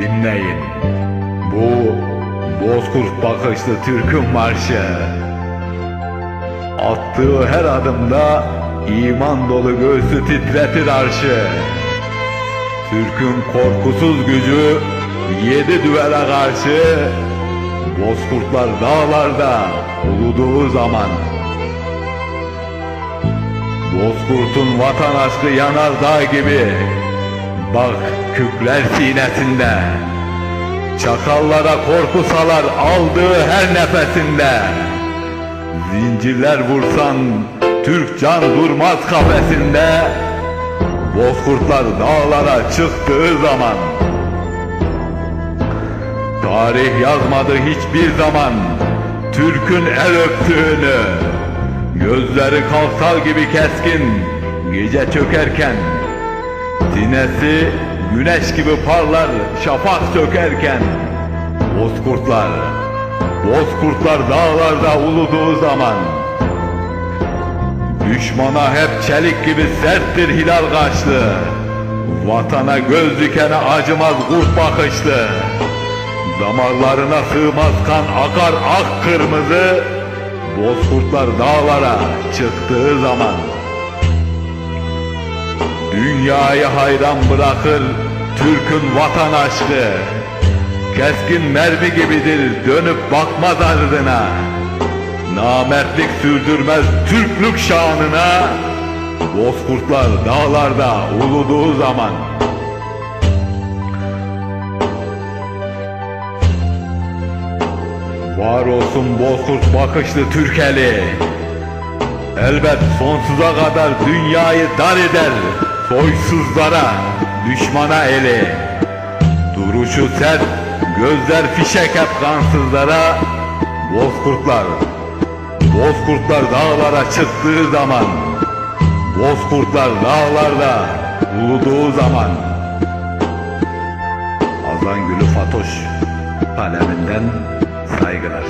Dinleyin. Bu Bozkurt bakışlı Türk'ün marşı. Attığı her adımda iman dolu göğsü titretir arşı. Türk'ün korkusuz gücü yedi düvele karşı Bozkurtlar dağlarda uluduğu zaman Bozkurt'un vatan aşkı yanar dağ gibi Bak kükler sinesinde Çakallara korku salar aldığı her nefesinde Zincirler vursan Türk can durmaz kafesinde. Bozkurtlar dağlara çıktığı zaman. Tarih yazmadı hiçbir zaman Türk'ün el öptüğünü. Gözleri kalsal gibi keskin Gece çökerken Sinesi güneş gibi parlar Şafak sökerken Bozkurtlar Bozkurtlar dağlarda uluduğu zaman. Düşmana hep çelik gibi serttir hilal kaşlı. Vatana göz dikene acımaz kurt bakışlı. Damarlarına sığmaz kan akar ak kırmızı. Bozkurtlar dağlara çıktığı zaman Dünyayı hayran bırakır Türk'ün vatan aşkı. Keskin mermi gibidir dönüp bakmaz ardına Namertlik sürdürmez Türklük şanına. Bozkurtlar dağlarda uluduğu zaman. Var olsun Bozkurt bakışlı Türkeli. Elbet sonsuza kadar dünyayı dar eder Soysuzlara, düşmana eli Duruşu sert, gözler fişek hep kansızlara. Bozkurtlar, Bozkurtlar dağlara çıktığı zaman. Bozkurtlar dağlarda uluduğu zaman. Azan Gülü Fatoş kaleminden saygılar.